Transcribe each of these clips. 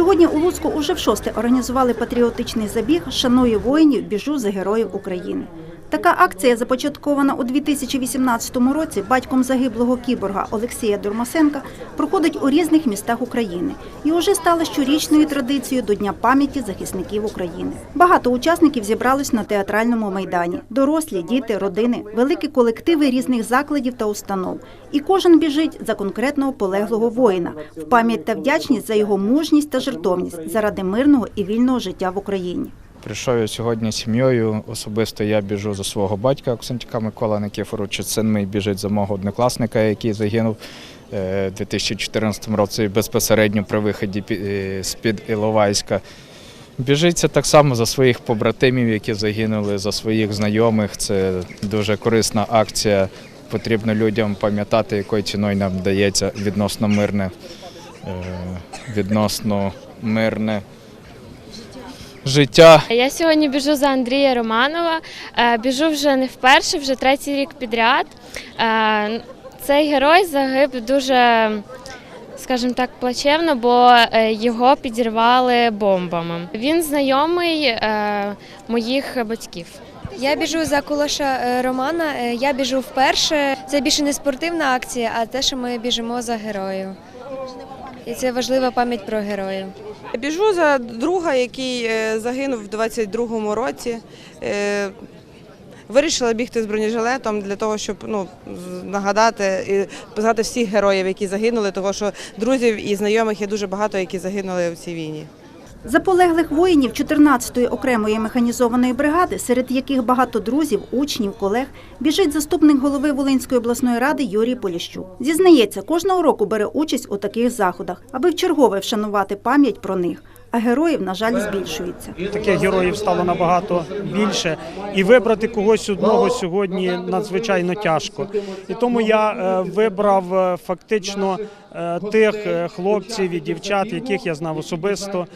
Сьогодні у Луцьку уже в шосте організували патріотичний забіг «Шаную воїнів, біжу за героїв України. Така акція, започаткована у 2018 році батьком загиблого кіборга Олексія Дурмасенка, проходить у різних містах України і уже стала щорічною традицією до Дня пам'яті захисників України. Багато учасників зібрались на театральному майдані: дорослі, діти, родини, великі колективи різних закладів та установ. І кожен біжить за конкретного полеглого воїна в пам'ять та вдячність за його мужність та жертовність заради мирного і вільного життя в Україні. Прийшов я сьогодні з сім'єю. Особисто я біжу за свого батька Оксантіка Микола Никифоровича. Син мій біжить за мого однокласника, який загинув е, у 2014 році безпосередньо при виході е, з-під Іловайська. Біжиться так само за своїх побратимів, які загинули, за своїх знайомих. Це дуже корисна акція. Потрібно людям пам'ятати, якою ціною нам дається відносно мирне, е, відносно мирне життя. Я сьогодні біжу за Андрія Романова. Е, Біжу вже не вперше, вже третій рік підряд. Е, Цей герой загиб дуже, скажімо так, плачевно, бо е, його підірвали бомбами. Він знайомий моїх батьків. Я біжу за Кулаша Романа. Я біжу вперше. Це більше не спортивна акція, а те, що ми біжимо за героїв. І це важлива пам'ять про героїв. Біжу за друга, який е, загинув в 22-му році. Е, Вирішила бігти з бронежилетом для того, щоб ну, нагадати і познати всіх героїв, які загинули, тому що друзів і знайомих є дуже багато, які загинули в цій війні. За полеглих воїнів 14-ї окремої механізованої бригади, серед яких багато друзів, учнів, колег, біжить заступник голови Волинської обласної ради Юрій Поліщук. Зізнається, кожного року бере участь у таких заходах, аби вчергове вшанувати пам'ять про них. А героїв, на жаль, збільшується. Таких героїв стало набагато більше, і вибрати когось одного сьогодні надзвичайно тяжко. І тому я е, вибрав е, фактично е, тих хлопців і дівчат, яких я знав особисто.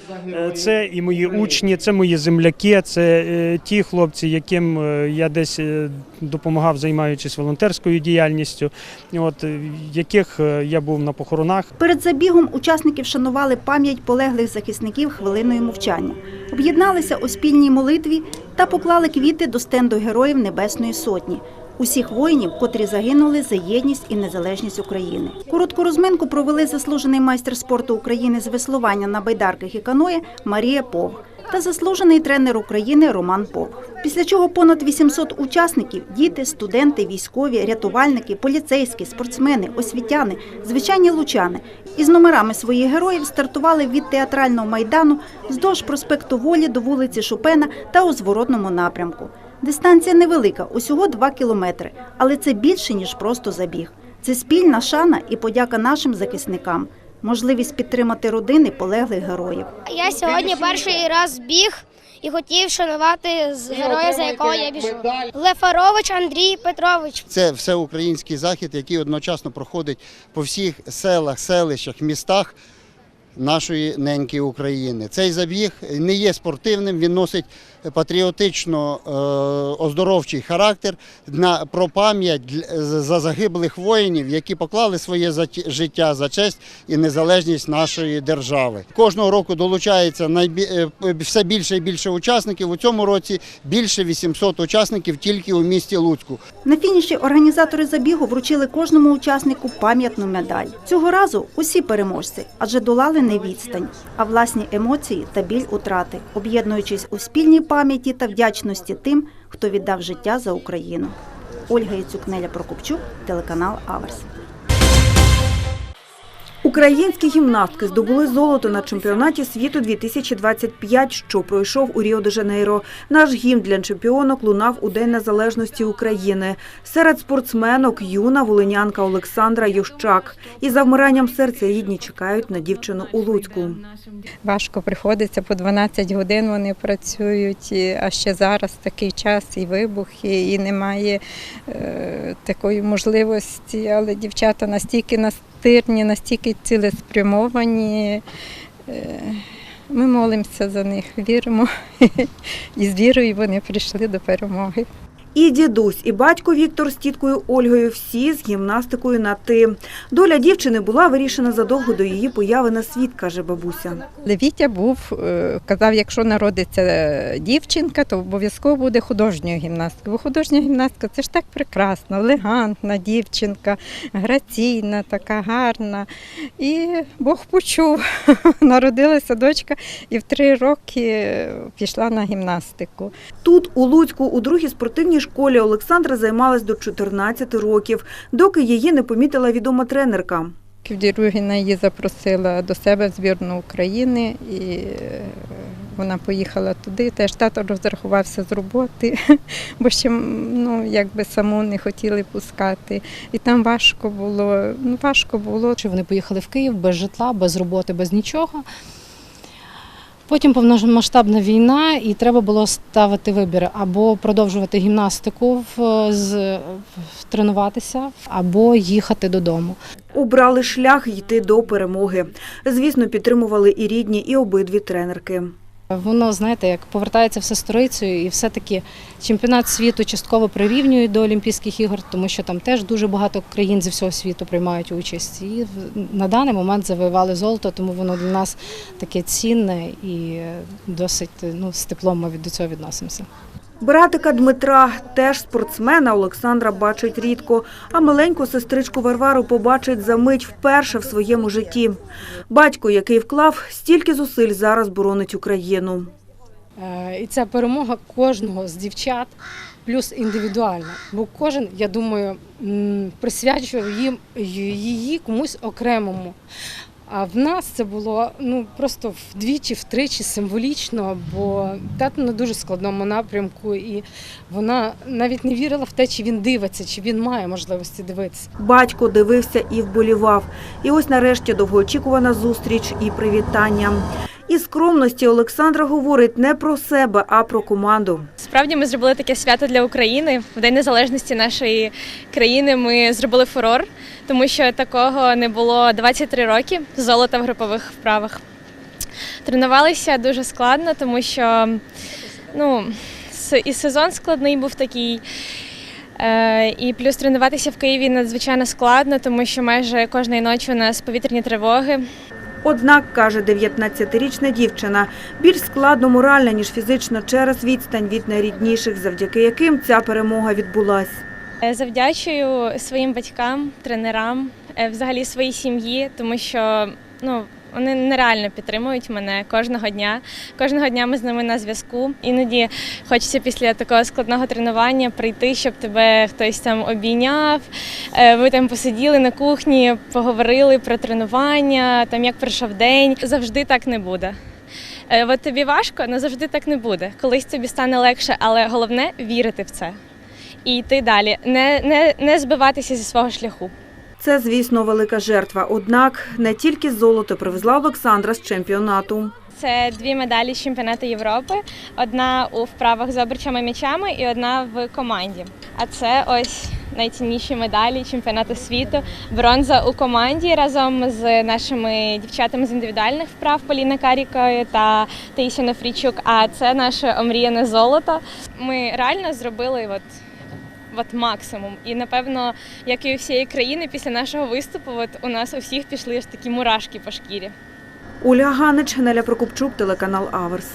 Це і мої учні, це мої земляки, це ті хлопці, яким я десь допомагав, займаючись волонтерською діяльністю, от яких я був на похоронах. Перед забігом учасники вшанували пам'ять полеглих захисників хвилиною мовчання, об'єдналися у спільній молитві та поклали квіти до стенду героїв Небесної Сотні. Усіх воїнів, котрі загинули за єдність і незалежність України. Коротку розминку провели заслужений майстер спорту України з веслування на байдарках і каное Марія Повг та заслужений тренер України Роман Повг. Після чого понад 800 учасників – діти, студенти, військові, рятувальники, поліцейські, спортсмени, освітяни, звичайні лучани із номерами своїх героїв стартували від театрального майдану вздовж проспекту Волі до вулиці Шопена та у зворотному напрямку. Дистанція невелика, усього 2 кілометри, але це більше, ніж просто забіг. Це спільна шана і подяка нашим захисникам, можливість підтримати родини полеглих героїв. Я сьогодні перший раз біг і хотів шанувати з героя, за якого я біжу. Лефарович Андрій Петрович. Це всеукраїнський захід, який одночасно проходить по всіх селах, селищах, містах нашої неньки України. Цей забіг не є спортивним, він носить патріотично е, оздоровчий характер на про пам'ять за загиблих воїнів, які поклали своє життя за честь і незалежність нашої держави. Кожного року долучається найбі- е, все більше і більше учасників. У цьому році більше 800 учасників тільки у місті Луцьку. На фініші організатори забігу вручили кожному учаснику пам'ятну медаль. Цього разу усі переможці, адже долали не відстань, а власні емоції та біль утрати, об'єднуючись у спільній пам'яті та вдячності тим, хто віддав життя за Україну. Ольга Яцюк, Неля Прокопчук, телеканал Аверс. Українські гімнастки здобули золото на чемпіонаті світу 2025, що пройшов у Ріо-де-Жанейро. Наш гімн для чемпіонок лунав у День Незалежності України. Серед спортсменок юна волинянка Олександра Ющак. І за вмиранням серця рідні чекають на дівчину у Луцьку. Важко приходиться по 12 годин вони працюють, а ще зараз такий час і вибухи, і немає е, такої можливості. Але дівчата настільки настирні, настільки цілеспрямовані. Е, ми молимося за них, віримо. І з вірою вони прийшли до перемоги. І дідусь, і батько Віктор з тіткою Ольгою всі з гімнастикою на ти. Доля дівчини була вирішена задовго до її появи на світ, каже бабуся. Вітя був, е, казав, якщо народиться е, дівчинка, то обов'язково буде художньою гімнасткою. Бо художня гімнастка це ж так прекрасно, елегантна дівчинка, граційна, така гарна. І Бог почув. Народилася дочка і в три роки пішла на гімнастику. Тут, у Луцьку, у другій спортивній школі Олександра займалась до 14 років, доки її не помітила відома тренерка. Ківдіругіна її запросила до себе в збірну України, і е, вона поїхала туди. Теж тато розрахувався з роботи, бо ще ну, якби саму не хотіли пускати. І там важко було. Ну, важко було. Що вони поїхали в Київ без житла, без роботи, без нічого. Потім повномасштабна війна, і треба було ставити вибір або продовжувати гімнастику, з, тренуватися, або їхати додому. Убрали шлях йти до перемоги. Звісно, підтримували і рідні, і обидві тренерки. Воно, знаєте, як повертається все сторицею, і все-таки чемпіонат світу частково прирівнюють до Олімпійських ігор, тому що там теж дуже багато країн зі всього світу приймають участь. І на даний момент завоювали золото, тому воно для нас таке цінне і досить ну, з теплом ми до цього відносимося. Братика Дмитра, теж спортсмена, Олександра бачить рідко, а маленьку сестричку Варвару побачить за мить вперше в своєму житті. Батько, який вклав стільки зусиль, зараз боронить Україну. Е, І ця перемога кожного з дівчат плюс індивідуальна. Бо кожен, я думаю, присвячував їм її комусь окремому. А в нас це було ну просто вдвічі, втричі символічно, бо тато на дуже складному напрямку, і вона навіть не вірила в те, чи він дивиться, чи він має можливості дивитися. Батько дивився і вболівав. І ось нарешті довгоочікувана зустріч і привітання. І скромності Олександра говорить не про себе, а про команду. Справді ми зробили таке свято для України. В День Незалежності нашої країни ми зробили фурор, тому що такого не було 23 роки золота в групових вправах. Тренувалися дуже складно, тому що ну, і сезон складний був такий. Е, І плюс тренуватися в Києві надзвичайно складно, тому що майже кожної ночі у нас повітряні тривоги. Однак, каже 19-річна дівчина, більш складно морально, ніж фізично через відстань від найрідніших, завдяки яким ця перемога відбулась. Е, Завдячую своїм батькам, тренерам, е, взагалі своїй сім'ї, тому що ну. Вони нереально підтримують мене кожного дня. Кожного дня ми з ними на зв'язку. Іноді хочеться після такого складного тренування прийти, щоб тебе хтось там обійняв. е, Ви там посиділи на кухні, поговорили про тренування, там як пройшов день. Завжди так не буде. Е, От тобі важко, але завжди так не буде. Колись тобі стане легше, але головне вірити в це і йти далі, не, не, не збиватися зі свого шляху. Це, звісно, велика жертва. Однак не тільки золото привезла Олександра з чемпіонату. Це дві медалі з чемпіонату Європи: одна у вправах з обручами м'ячами і одна в команді. А це ось найцінніші медалі чемпіонату світу. Бронза у команді разом з нашими дівчатами з індивідуальних вправ Поліна Карікою та Таїсія Нафрічук. А це наше омріяне золото. Ми реально зробили от. От максимум. І напевно, як і у всієї країни, після нашого виступу, от у нас у всіх пішли ж такі мурашки по шкірі. Оля Ганич, Неля Прокупчук, телеканал Аверс.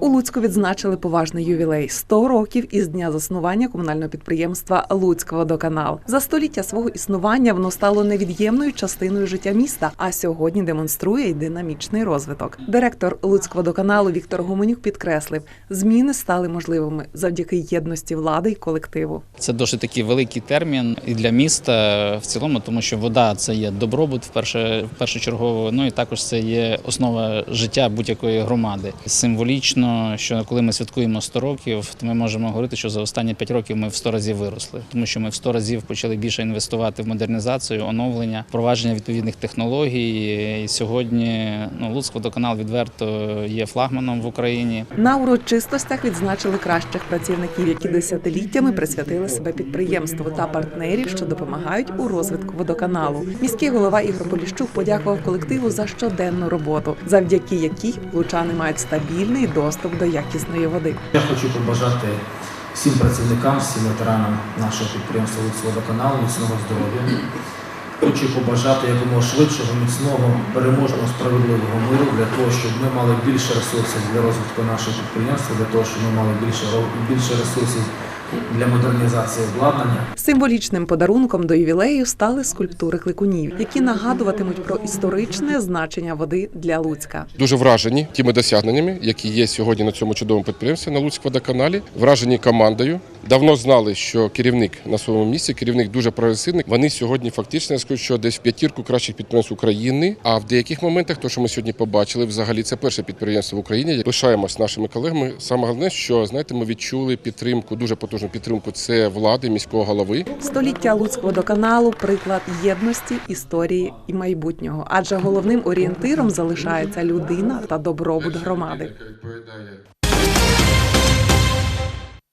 У Луцьку відзначили поважний ювілей 100 років із дня заснування комунального підприємства Луцькводоканал. За століття свого існування воно стало невід'ємною частиною життя міста, а сьогодні демонструє й динамічний розвиток. Директор Луцькводоканалу Віктор Гуменюк підкреслив, зміни стали можливими завдяки єдності влади й колективу. Це досить такий великий термін і для міста в цілому, тому що вода це є добробут вперше, першочергово. Ну і також це є основа життя будь-якої громади. Символічно, що коли ми святкуємо 100 років, то ми можемо говорити, що за останні 5 років ми в 100 разів виросли, тому що ми в 100 разів почали більше інвестувати в модернізацію, оновлення, впровадження відповідних технологій. І сьогодні ну, Луцькводоканал відверто є флагманом в Україні. На урочистостях відзначили кращих працівників, які десятиліттями присвятили себе підприємству та партнерів, що допомагають у розвитку водоканалу. Міський голова Ігор Поліщук подякував колективу за щоденну роботу, завдяки якій лучани мають стабільний доступ доступ до якісної води. Я хочу побажати всім працівникам, всім ветеранам нашого підприємства Луцьводоканалу міцного здоров'я. Хочу побажати якомога швидшого, міцного, переможного, справедливого миру для того, щоб ми мали більше ресурсів для розвитку нашого підприємства, для того, щоб ми мали більше більше ресурсів для модернізації обладнання. Символічним подарунком до ювілею стали скульптури кликунів, які нагадуватимуть про історичне значення води для Луцька. Дуже вражені тими досягненнями, які є сьогодні на цьому чудовому підприємстві на Луцькводоканалі. Вражені командою. Давно знали, що керівник на своєму місці, керівник дуже прогресивний. Вони сьогодні фактично я скажу, що десь в п'ятірку кращих підприємств України. А в деяких моментах, то що ми сьогодні побачили, взагалі це перше підприємство в Україні. Пишаємось нашими колегами. Саме головне, що знаєте, ми відчули підтримку, дуже потужну підтримку. Це влади міського голови. Століття Луцькводоканалу – приклад єдності, історії і майбутнього. Адже головним орієнтиром залишається людина та добробут громади.